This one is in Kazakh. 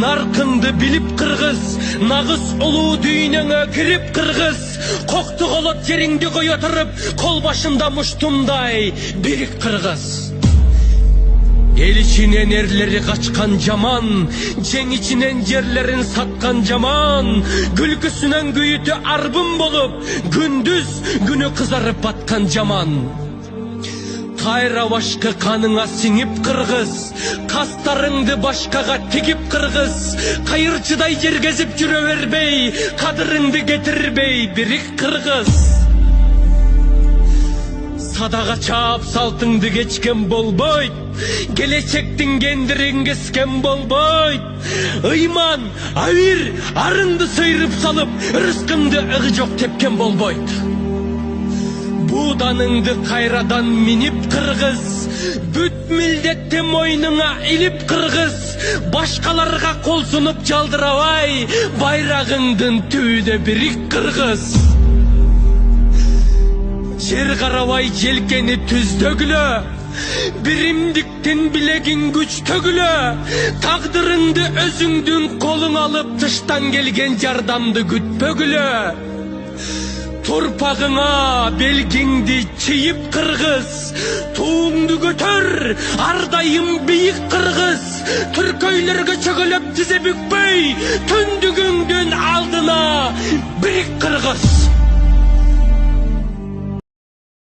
наркыңды билип кыргыз нагыз улуу дүйнөңө кирип кыргыз. Кокту колот жериңди кое туруп кол башында муштумдай бирик кыргыз. Эл ичинен эрлери качкан жаман жең ичинен жерлерин саткан жаман. Күлкүсүнөн күйүтү арбын болуп күндүз күнү кызарып баткан жаман. Кайра башкы каныңа сиңип кыргыз кастарыңды башкага тигип кыргыз кайырчыдай жергезип жүрө бербей кадырыңды кетирбей бирик кыргыз садага чаап салтыңды кечкен болбойт келечектин кендирин кескен болбойт. Ыйман абир арыңды сыйрып салып рызкыңды ыгы жок тепкен болбойт. Бууданыңды кайрадан минип кыргыз бүт милдетти мойнуңа илип кыргыз башкаларга кол сунуп жалдырабай байрагыңдын түбүнө бирик кыргыз жер карабай желкени түздөгүлө биримдиктин билегин күчтөгүлө тагдырыңды өзүңдүн колуңа алып тыштан келген жардамды күтпөгүлө белгиңди чийип кыргыз тууңду көтөр ар дайым бийик кыргыз түркөйлөргө чөгөлөп тизе бүкпөй түндүгүңдүн алдына бирик кыргыз